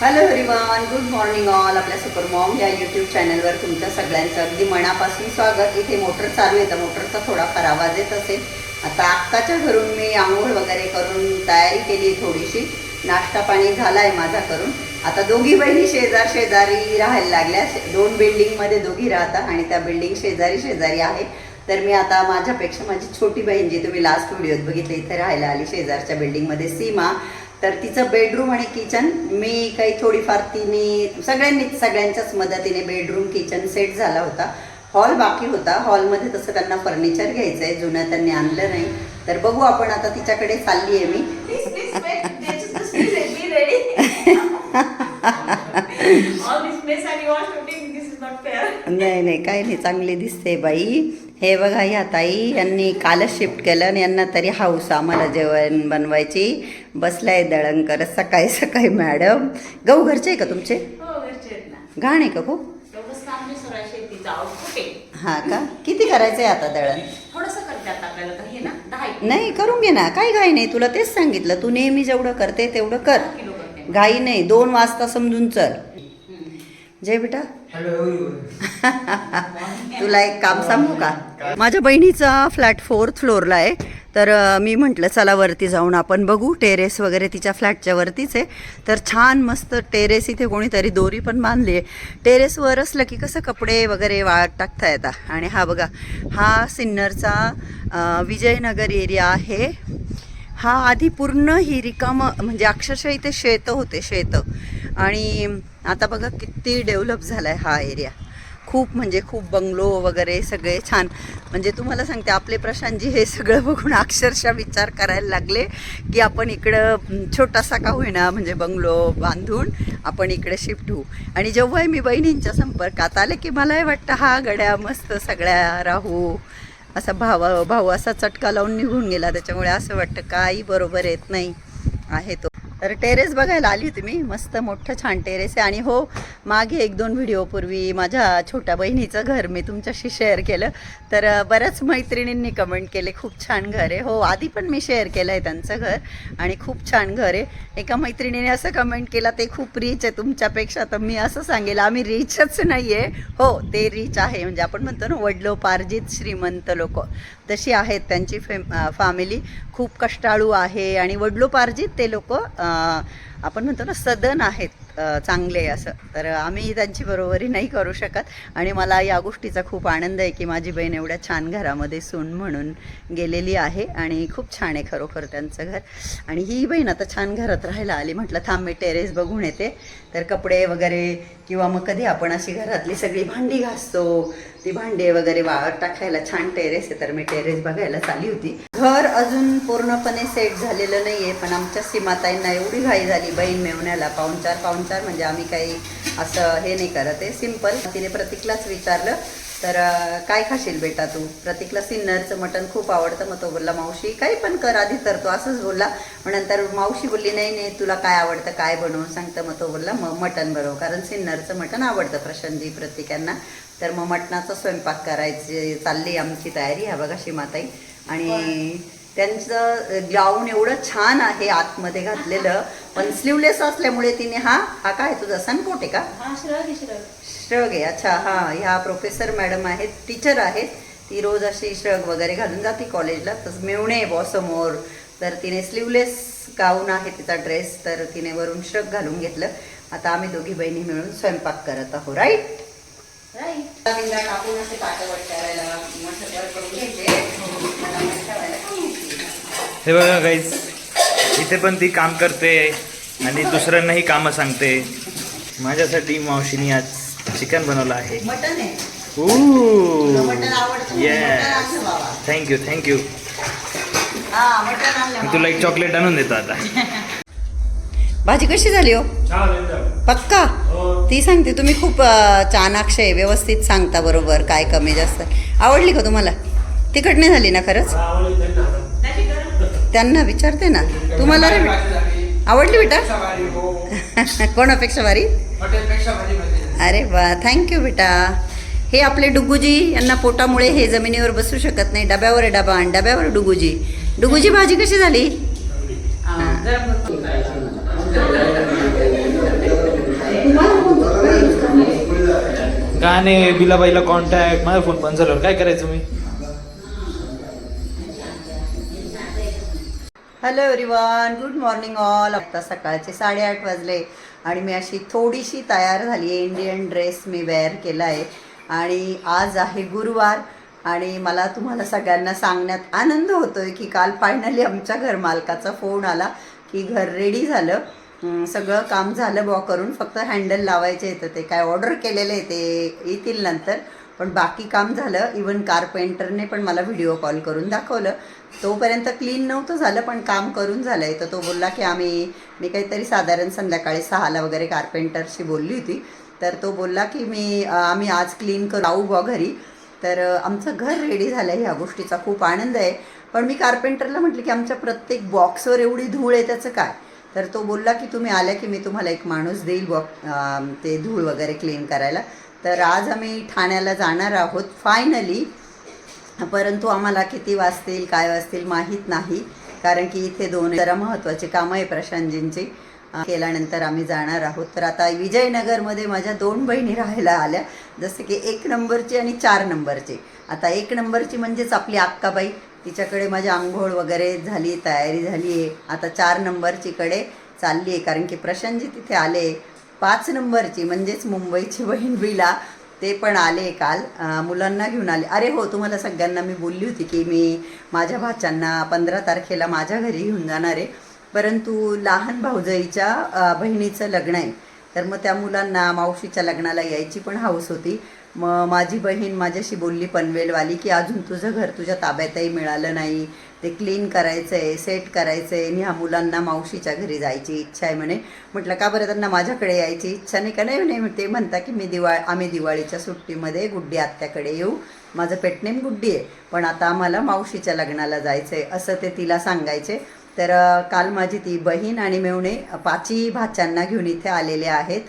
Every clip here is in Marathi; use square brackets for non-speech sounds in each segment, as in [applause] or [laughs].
Hello everyone good morning all आपल्या सुपर मॉम या यूट्यूब चॅनलवर तुमच्या सगळ्यांचं अगदी मनापासून स्वागत. इथे मोटर चालू आहे तर मोटरचा थोडाफार आवाज येत असेल. आता आत्ताच्या घरून मी आंघोळ वगैरे करून तयारी केली थोडीशी. नाश्ता पाणी झाला आहे माझा करून. आता दोघी बहिणी शेजार शेजारी राहायला लागल्या. दोन बिल्डिंगमध्ये दोघी राहतात आणि त्या बिल्डिंग शेजारी शेजारी आहे. तर मी आता माझ्यापेक्षा माझी छोटी बहीण जी तुम्ही लास्ट व्हिडिओत बघितली इथे राहायला आली शेजारच्या बिल्डिंगमध्ये सीमा. तर तिचं बेडरूम आणि किचन मी काही थोडीफार तिने सगळ्यांनीच सगळ्यांच्याच मदतीने बेडरूम किचन सेट झाला होता. हॉल बाकी होता. हॉलमध्ये तसं त्यांना फर्निचर घ्यायचं आहे जुनं त्यांनी आणलं नाही. तर बघू आपण आता तिच्याकडे चालली आहे मी. [laughs] [laughs] नाही नाही. काही नाही. चांगली दिसते बाई. हे बघा ह्या ताई यांनी कालच शिफ्ट केलं आणि यांना तरी हाऊस आम्हाला जेवण बनवायची. बसलाय दळण करत सकाळी सकाळी मॅडम गहू घरचे आहे का तुमचे? हो घाण आहे का खूप? हा का? किती करायचंय आता दळण? नाही करून घे ना. काही घाई नाही. तुला तेच सांगितलं तू नेहमी जेवढं करते तेवढं कर. घाई नाही. दोन वाजता समजून चल. जय बेटा. [laughs] तुला एक काम सांगू का? माझ्या बहिणीचा फ्लॅट फोर्थ फ्लोअरला आहे. तर मी म्हटलं चला वरती जाऊन आपण बघू. टेरेस वगैरे तिच्या फ्लॅटच्या वरतीच आहे. तर छान मस्त टेरेस इथे कोणीतरी दोरी पण बांधली आहे. टेरेसवर असलं की कसं कपडे वगैरे वाळत टाकता येतात. आणि हा बघा हा सिन्नरचा विजयनगर एरिया आहे. हा आधी पूर्ण ही रिकामं म्हणजे अक्षरशः इथे शेतं होते शेतं. आणि आता बघा किती डेव्हलप झाला आहे हा एरिया. खूप म्हणजे खूप बंगलो वगैरे सगळे छान. म्हणजे तुम्हाला सांगते आपले प्रशांतजी हे सगळं बघून अक्षरशः विचार करायला लागले की आपण इकडं छोटासा का होईना म्हणजे बंगलो बांधून आपण इकडे शिफ्ट होऊ. आणि जेव्हाही मी बहिणींच्या संपर्कात आले की मलाही वाटतं हा गड्या मस्त सगळ्या राहू. असा भाव भाऊ असा चटका लावून निघून गेला. त्याच्यामुळे असं वाटतं काही बरोबर येत नाही. आहे तो. तर टेरेस बघायला आली होती मी. मस्त मोठं छान टेरेस आहे. आणि हो मागे एक दोन व्हिडिओपूर्वी माझ्या छोट्या बहिणीचं घर मी तुमच्याशी शेअर केलं. तर बऱ्याच मैत्रिणींनी कमेंट केले. खूप छान घर आहे. हो आधी पण मी शेअर केलं आहे त्यांचं घर. आणि खूप छान घर आहे. एका मैत्रिणीने असं कमेंट केलं ते खूप रिच आहे तुमच्यापेक्षा. तर मी असं सांगेल आम्ही रिचच नाही आहे हो ते रिच आहे. म्हणजे आपण म्हणतो ना वडलोपार्जित श्रीमंत लोक. तशी आहेत त्यांची फेम फॅमिली खूप कष्टाळू आहे आणि वडलोपार्जित ते लोक आपण म्हणतो ना सदन आहेत. चांगले असं. तर आम्ही त्यांची बरोबरी नाही करू शकत. आणि मला या गोष्टीचा खूप आनंद आहे की माझी बहीण एवढ्या छान घरामध्ये सून म्हणून गेलेली आहे आणि खूप छान आहे खरोखर त्यांचं घर. आणि ही बहीण आता छान घरात राहायला आली. म्हटलं थांब मी टेरेस बघून येते. तर कपडे वगैरे किंवा मग कधी आपण अशी घरातली सगळी भांडी घासतो ती भांडे वगैरे वाळत टाकायला छान टेरेस आहे. तर मी टेरेस बघायला चालली होती. घर अजून पूर्णपणे सेट झालेलं नाही आहे पण आमच्या सीमाताईंना एवढी घाई झाली बहीण मेवण्याला पाहुणचार पाहुणचार म्हणजे आम्ही काही असं हे नाही करत आहे सिंपल तिने प्रतीकलाच विचारलं तर काय खाशील बेटा तू? प्रतीकला सिन्नरचं मटण खूप आवडतं. मग तो बोलला मावशी काही पण कर आधी तर. तो असंच बोलला मग नंतर मावशी बोलली नाही नाही तुला काय आवडतं काय बनवून सांगतं? मग तो बोलला मग मटण बनव कारण सिन्नरचं मटण आवडतं प्रशांतजी प्रतीक यांना तर मग मटणाचा स्वयंपाक करायची चालली आमची तयारी ह्या बघा शिमाताई आणि त्यांचं गाऊन एवढं छान आहे आतमध्ये घातलेलं पण स्लीवलेस असल्यामुळे तिने हा हा काय तुझा सनकोट आहे का? हा श्रग आहे अच्छा हा ह्या प्रोफेसर मॅडम आहेत टीचर आहेत. ती रोज अशी श्रग वगैरे घालून जाते कॉलेजला तसं मेवणे बॉ समोर. तर तिने स्लीवलेस गाऊन आहे तिचा ड्रेस तर तिने वरून श्रग घालून घेतलं. आता आम्ही दोघी बहिणी मिळून स्वयंपाक करत आहोत राईट राईट बिंदा असे करून घ्यायचे मला. हे बघा गाईज इथे पण ती काम करते आणि दुसऱ्यांनाही कामं सांगते. माझ्यासाठी मावशीने आज चिकन बनवलं आहे. मटण आहे. तुला मटण आवडतं म्हणून येस मटण आणलं बाबा. थँक्यू थँक्यू हा मटण आणलं मी तुला एक चॉकलेट आणून देतो आता. [laughs] भाजी कशी झाली हो? पक्का? ती सांगते तुम्ही खूप चाणाक्ष आहे व्यवस्थित सांगता बरोबर काय कमी जास्त. आवडली का तुम्हाला? तिखट नाही झाली ना खरंच? त्यांना. विचारते ना. तुम्हाला रे बेटा? आवडली बेटा? कोणापेक्षा भारी [laughs] अरे वा थँक्यू बेटा. हे आपले डुगुजी यांना पोटामुळे हे जमिनीवर बसू शकत नाही. डब्यावर आहे डबा आणि डब्यावर डुगुजी. डुगुजी भाजी कशी झाली? आणि बिलाबाईला कॉन्टॅक्ट माझा फोन बंद झाल्यावर काय करायचं मी? Hello everyone good morning all आता सकाळचे साडेआठ वाजले आणि मी अशी थोडीशी तयार झाली आहे. इंडियन ड्रेस मी वेअर केला आहे आणि आज आहे गुरुवार आणि मला तुम्हाला सगळ्यांना सांगण्यात आनंद होतोय की काल फायनली आमच्या घरमालकाचा फोन आला की घर रेडी झालं. सगळं काम झालं बुवा करून फक्त हँडल लावायचे येतं ते. काय ऑर्डर केलेले आहे ते येतील नंतर. पण बाकी काम झालं. इवन कारपेंटरने पण मला व्हिडिओ कॉल करून दाखवलं. तोपर्यंत क्लीन नव्हतं झालं पण काम करून झालं आहे तर तो बोलला की आम्ही मी काहीतरी साधारण संध्याकाळी सहाला वगैरे कारपेंटरशी बोलली होती. तर तो बोलला की मी आम्ही आज क्लीन करू. जाऊ बुवा घरी. तर आमचं घर रेडी झालं आहे ह्या गोष्टीचा. खूप आनंद आहे. पण मी कारपेंटरला म्हटलं की आमच्या प्रत्येक बॉक्सवर एवढी धूळ आहे त्याचं काय? तर तो बोलला की तुम्ही आल्या की मी तुम्हाला एक माणूस देईल बॉ ते धूळ वगैरे क्लीन करायला. तर आज आम्ही ठाण्याला जाणार आहोत फायनली परंतु आम्हाला किती वाजतील काय वाजतील माहीत नाही. कारण की इथे दोन जरा महत्त्वाची कामं आहे प्रशांतजींची. केल्यानंतर आम्ही जाणार आहोत. तर आता विजयनगरमध्ये माझ्या दोन बहिणी राहायला आल्या. जसं की एक नंबरची आणि चार नंबरची. आता एक नंबरची म्हणजेच आपली अक्काबाई. तिच्याकडे माझी आंघोळ वगैरे झाली तयारी झाली आहे. आता चार नंबरचीकडे चालली आहे कारण की प्रशांतजी तिथे आले. पाच नंबरची म्हणजेच मुंबईची बहीण बिला ते पण आले काल. मुलांना घेऊन आले. अरे हो तुम्हाला सगळ्यांना मी बोलली होती की मी माझ्या भाच्यांना पंधरा तारखेला माझ्या घरी घेऊन जाणार आहे. परंतु लहान भाऊजाईच्या बहिणीचं लग्न आहे. तर मग त्या मुलांना मावशीच्या लग्नाला यायची पण हाऊस होती. मग माझी बहीण माझ्याशी बोलली पनवेलवाली की अजून तुझं घर तुझ्या ताब्यातही मिळालं नाही. ते क्लीन करायचं आहे सेट करायचं आहे आणि ह्या मुलांना मावशीच्या घरी जायची इच्छा आहे म्हणे. म्हटलं का बरं? त्यांना माझ्याकडे यायची इच्छा नाही का? नाही म्हणे ते म्हणता की मी दिवाळ आम्ही दिवाळीच्या सुट्टीमध्ये गुड्डी आत्याकडे येऊ. माझं पेटनेम गुड्डी आहे. पण आता आम्हाला मावशीच्या लग्नाला जायचं आहे असं ते तिला सांगायचे. तर काल माझी ती बहीण आणि मेवणे पाची भाच्यांना घेऊन इथे आलेले आहेत.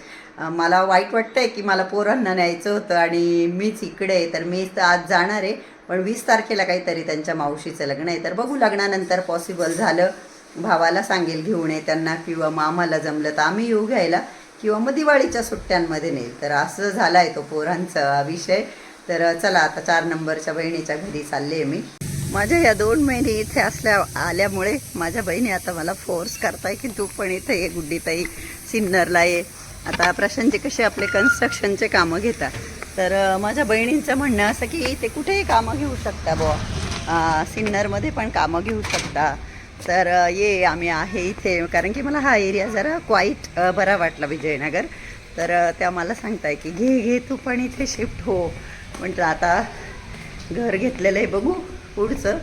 मला वाईट वाटतंय की मला पोरांना न्यायचं होतं आणि मीच इकडे आहे तर मी तर आज जाणार आहे. पण वीस तारखेला काहीतरी त्यांच्या मावशीचं लग्न आहे. तर बघू लग्नानंतर पॉसिबल झालं. भावाला सांगेल घेऊन ये त्यांना किंवा मामाला जमलं तर आम्ही येऊ घ्यायला किंवा मग दिवाळीच्या सुट्ट्यांमध्ये नेईल. तर असं झाला आहे तो पोरांचा विषय. तर चला आता चार नंबरच्या बहिणीच्या घरी चालले आहे मी. माझ्या या दोन महिने इथे असल्या आल्यामुळे माझ्या बहिणी आता मला फोर्स करताय की तू पण इथे ये गुड्डीताई सिन्नरला ये. आता प्रशांतचे कसे आपले कन्स्ट्रक्शनचे कामं घेतात? तर माझ्या बहिणींचं म्हणणं असं की ते कुठेही कामं घेऊ शकता बुवा. सिन्नरमध्ये पण कामं घेऊ शकता. तर ये आम्ही आहे इथे. कारण की मला हा एरिया जरा क्वाईट बरा वाटला विजयनगर. तर त्या मला सांगताय की घे घे तू पण इथे शिफ्ट हो. म्हटलं आता घर घेतलेलं आहे बघू पुढचं.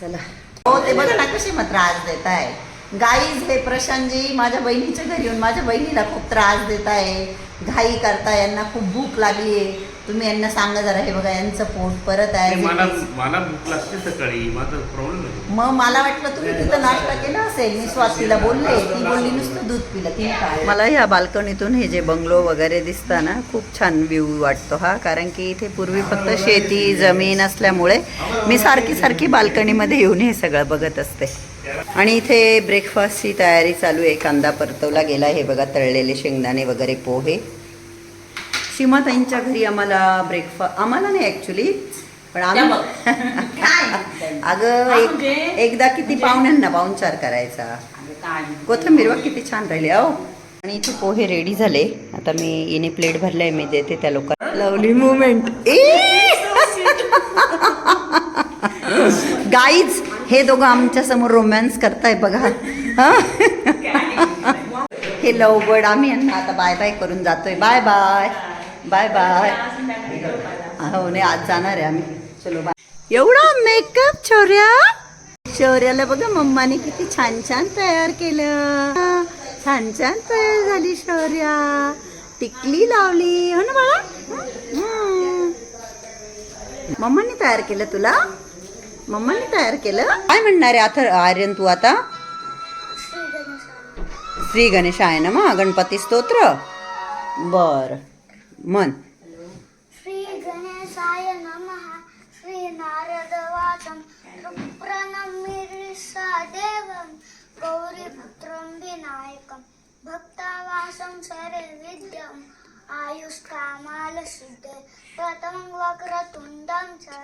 चला. हो ते बघा ना कशी मात्र आज देत आहे गाईज हे प्रशांतजी माझ्या बहिणीच्या घरी येऊन माझ्या बहिणीला खूप त्रास देत आहे घाई करता यांना खूप भूक लागली आहे तुम्ही यांना सांगा जरा हे बघा यांचं पोट परत मला आहे मला भूक लागते सकाळी माझा प्रॉब्लेम आहे. मग मला वाटलं तुम्ही तिथं नाश्ता केला असेल मी स्वातीला बोलले ती बोलली नुसतं दूध पिलं काय? मला ह्या बाल्कनीतून हे जे बंगलो वगैरे दिसतं ना खूप छान व्ह्यू वाटतो हा कारण की इथे पूर्वी फक्त शेती जमीन असल्यामुळे मी सारखी सारखी बाल्कनीमध्ये येऊन हे सगळं बघत असते. आणि इथे ब्रेकफास्टची तयारी चालू आहे. कांदा परतवला गेला हे बघा तळलेले शेंगदाणे वगैरे पोहे. सीमाताईंच्या घरी आम्हाला ब्रेकफास्ट आम्हाला नाही ॲक्च्युली पण आम्ही अगं एक एकदा किती पाहुण्यांना पाहुणचार करायचा. कोथिंबीर बघ किती छान राहिली अहो. आणि इथे पोहे रेडी झाले. आता मी इने प्लेट भरलाय मी देते त्या लोकांना. लवली मुवमेंट गाईज हे दोघं आमच्यासमोर रोमॅन्स करताय बघा. हे? लवबड आम्ही यांना आता बाय बाय करून जातोय. बाय बाय बाय बाय हो नाही आज जाणार आहे आम्ही. चलो बाय एवढा मेकअप छोऱ्या शौर्याला बघा मम्माने किती छान छान तयार केलं. छान छान तयार झाली शौर्या. टिकली लावली. हो ना बाळा? मम्माने तयार केलं तुला? मम्माने तयार केलं. काय म्हणणार आहे आता आर्यन तू आता? श्री गणेशाय ना मग गणपती स्तोत्र? बर. मन श्री गणेशाय नमः श्री नारदवाचं प्रणमिरिषा देवं गौरीपुत्रं विनायकं भक्तावासं सरे विद्यं आयुष्कामाल सिद्धे प्रथमं वक्रतुण्डं च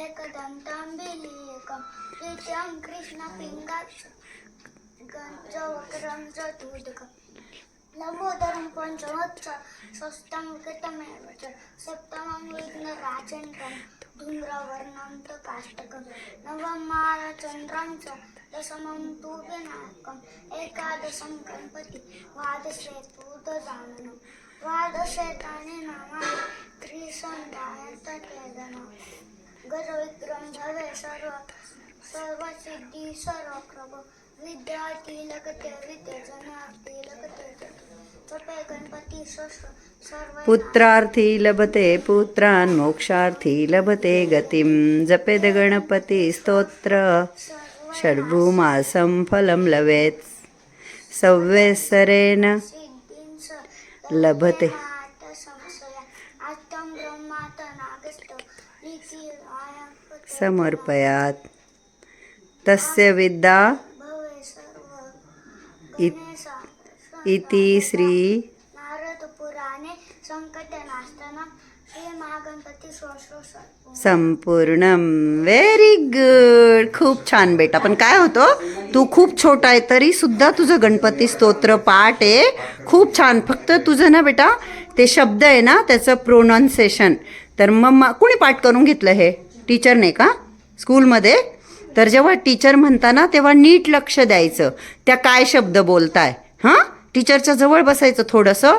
एकदन्तं बिलीकं द्वितीयं कृष्णपिङ्गाक्ष गञ्जवक्रं चतुर्दकम् लम्बोदरं पञ्चमच्च षष्ठं कृतमेव च सप्तमं विघ्नराजेन्द्रं धूम्रवर्णं च काष्टकं नवं मालचन्द्रं च दशमं तु विनायकम् एकादशं गणपति द्वादशे तु सर्व गणपती सर्व पुत्रार्थी लभते पुत्रान् मोक्षार्थी लभते गतिं जपेद गणपती स्तोत्र. षड्भूमासं फलं लवेत्. सव्यसरेण लभते. समर्पयात समर्पयात् तस्य विद्या इति श्री नारद पुराणे संपूर्ण संपूर्णम. व्हेरी गुड खूप छान बेटा. पण काय होतं? तू खूप छोटा आहे तरी सुद्धा तुझं गणपती स्तोत्र पाठ आहे. खूप छान. फक्त तुझं ना बेटा ते शब्द आहे ना त्याचं प्रोनाऊन्सेशन तर मग कुणी पाठ करून घेतलं हे? टीचरने का? स्कूलमध्ये तर जेव्हा टीचर म्हणताना तेव्हा नीट लक्ष द्यायचं. त्या काय शब्द बोलताय? हां? टीचरच्या जवळ बसायचं थोडंसं.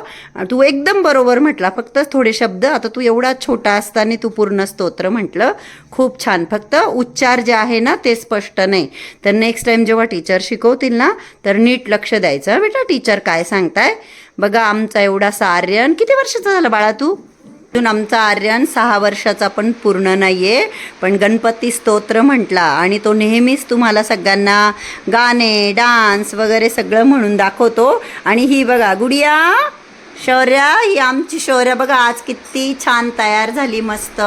तू एकदम बरोबर म्हटला फक्त थोडे शब्द. आता तू एवढा छोटा असताना तू पूर्ण स्तोत्र म्हटलं. खूप छान. फक्त उच्चार जे आहे ना ते स्पष्ट नाही. तर नेक्स्ट टाइम जेव्हा टीचर शिकवतील ना तर नीट लक्ष द्यायचं. बेटा टीचर काय सांगताय? बघा आमचा एवढा सार्यन किती वर्षाचा झाला बाळा तू? अजून आमचा आर्यन सहा वर्षाचा पण पूर्ण नाही आहे पण गणपती स्तोत्र म्हटला आणि तो नेहमीच तुम्हाला सगळ्यांना गाणे डान्स वगैरे सगळं म्हणून दाखवतो. आणि ही बघा गुडिया शौर्या ही आमची शौर्या. बघा आज किती छान तयार झाली मस्त.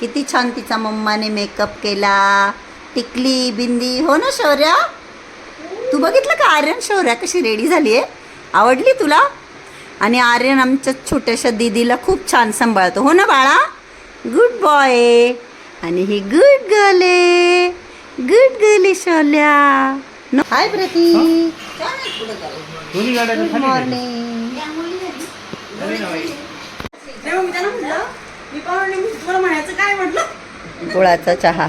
किती छान तिचा मम्माने मेकअप केला. टिकली बिंदी. हो ना शौर्या? तू बघितलं का आर्यन शौर्या कशी रेडी झाली आहे आवडली तुला? आणि आर्यन आमच्या छोट्याशा दीदीला खूप छान सांभाळतो. हो ना बाळा? गुड बॉय आणि ही गुड गर्ल आहे. गुड गर्ल आहे शौल्या हाय प्रती. खाली मॉर्निंग गुळाचा चहा.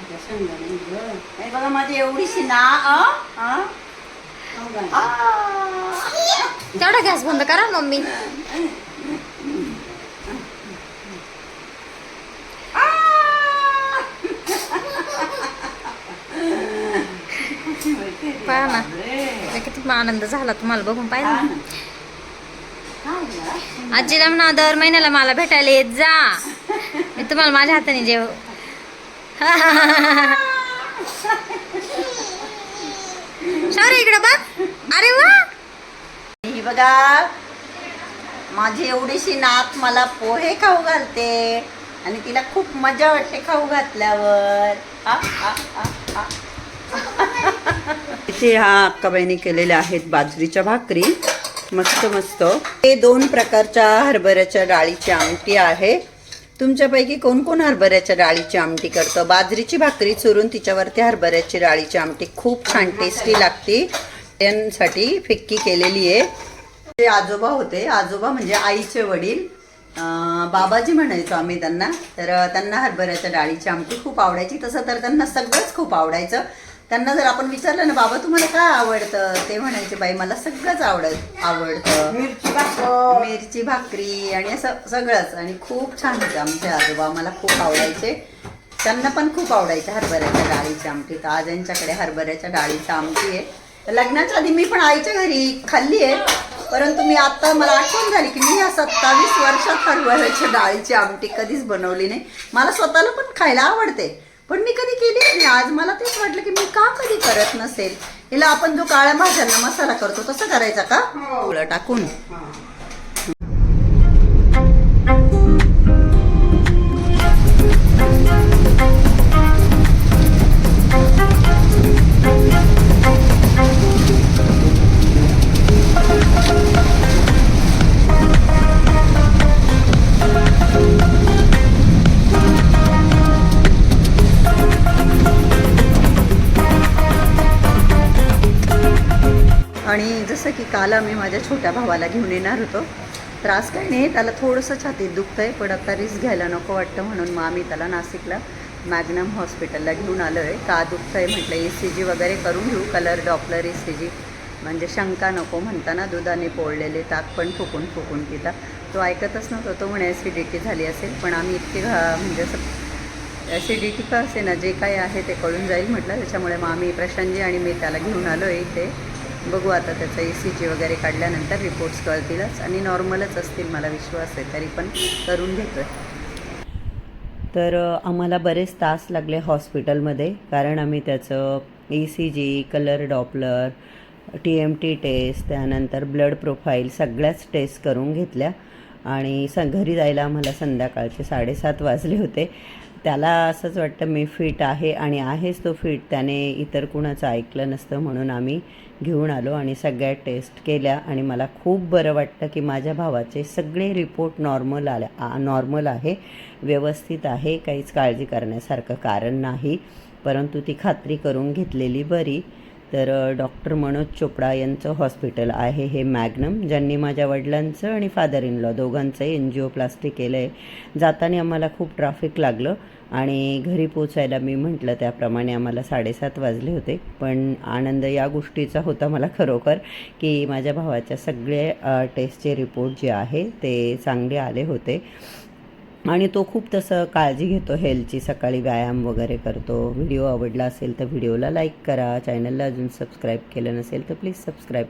बघा माझी एवढीशी ना अ? अ? आ. तेवढा गॅस बंद करा मम्मी पहा ना किती आनंद झाला तुम्हाला बघून पाहिजे ना आजीला म्हणा दर महिन्याला मला भेटायला येत जा मी तुम्हाला माझ्या हाताने जेव शौर्य इकडे बघ. अरे वा. ही बघा. माझी एवढीशी नाक मला पोहे खाऊ घालते. आणि तिला खूप मजा वाटते खाऊ घातल्यावर. आ, आ, आ, आ. इथे हा अक्काबाईने केलेल्या आहेत बाजरीच्या भाकरी. मस्त मस्त. हे दोन प्रकारच्या हरभऱ्याच्या डाळीची आमटी आहे. तुमच्यापैकी कोण कोण हरभऱ्याच्या डाळीची आमटी करतं? बाजरीची भाकरी चुरून तिच्यावरती हरभऱ्याची डाळीची आमटी खूप छान टेस्टी लागते. त्यांसाठी फिक्की केलेली आहे. ते आजोबा होते. आजोबा म्हणजे आईचे वडील. बाबाजी म्हणायचो आम्ही त्यांना. तर त्यांना हरभऱ्याच्या डाळीची आमटी खूप आवडायची. तसं तर त्यांना सगळंच खूप आवडायचं. त्यांना जर आपण विचारलं ना बाबा तुम्हाला काय आवडतं? ते म्हणायचे बाई मला सगळंच आवडत आवडतं. मिरची भाकरी. आणि असं सगळंच. आणि खूप छान होतं आमचे आजोबा. मला खूप आवडायचे. त्यांना पण खूप आवडायच्या हरभऱ्याच्या डाळीची आमटी. तर आज यांच्याकडे हरभऱ्याच्या डाळीची आमटी आहे. तर लग्नाच्या आधी मी पण आईच्या घरी खाल्ली आहे. परंतु मी आता मला आठवण झाली की मी या सत्तावीस वर्षात हरभऱ्याच्या डाळीची आमटी कधीच बनवली नाही. मला स्वतःला पण खायला आवडते. पण मी कधी केली नाही. आज मला तेच वाटलं की मी का कधी करत नसेल? हिला आपण जो काळ्या भाज्यांना मसाला करतो तसं करायचा का? सगळं टाकून. माझ्या छोट्या भावाला घेऊन येणार होतो. त्रास काही नाही त्याला थोडंसं छातीत दुखतं आहे पण आता रिस्क घ्यायला नको वाटतं म्हणून मग आम्ही त्याला नाशिकला मॅग्नम हॉस्पिटलला घेऊन आलो आहे का दुखतं आहे म्हटलं ए सी जी वगैरे करून घेऊ colour Doppler A C G म्हणजे शंका नको म्हणताना दुधाने पोळलेले ताक पण फुकून फुकून पिता. तो ऐकतच नव्हता तो म्हणे ॲसिडिटी झाली असेल पण आम्ही इतके घा म्हणजे असं ॲसिडिटी का असे ना जे काही आहे ते कळून जाईल म्हटलं. त्याच्यामुळे मग आम्ही प्रशांतजी आणि मी त्याला घेऊन आलो आहे इथे. बघू आता त्याचं ए सी जी वगैरे काढल्यानंतर रिपोर्ट्स कळतीलच आणि नॉर्मलच असतील मला विश्वास आहे तरी पण करून घेतो आहे तर आम्हाला बरेच तास लागले हॉस्पिटलमध्ये कारण आम्ही त्याचं E C G colour Doppler T M T test त्यानंतर ब्लड प्रोफाईल सगळ्याच टेस्ट करून घेतल्या. आणि स घरी जायला आम्हाला संध्याकाळचे साडेसात वाजले होते. त्याला असंच वाटतं मी फिट आहे आणि आहेच तो फिट त्याने इतर कुणाचं ऐकलं नसतं म्हणून आम्ही घेऊन आलो आणि सगळ्या टेस्ट केल्या आणि मला खूप बरं वाटतं की माझ्या भावाचे सगळे रिपोर्ट नॉर्मल आल्या नॉर्मल आहे व्यवस्थित आहे काहीच काळजी करण्यासारखं कारण नाही. परंतु ती खात्री करून घेतलेली बरी. तर डॉक्टर मनोज चोपडा यांचं हॉस्पिटल आहे हे मॅग्नम ज्यांनी माझ्या वडिलांचं आणि फादर इन लॉ दोघांचं एनजिओप्लास्टी केलं आहे जाताना आम्हाला खूप ट्रॅफिक लागलं आणि घरी पोचायला मी म्हटलं त्याप्रमाणे आम्हाला साडेसात वाजले होते. पण आनंद या गोष्टीचा होता मला खरोखर की माझ्या भावाच्या सगळे टेस्टचे रिपोर्ट जे आहे ते चांगले आले होते. आणि तो खूप तसं काळजी घेतो हेल्थची सकाळी व्यायाम वगैरे करतो. व्हिडिओ आवडला असेल तर व्हिडिओला लाईक करा. चॅनलला अजून सबस्क्राईब केलं नसेल तर प्लीज सबस्क्राईब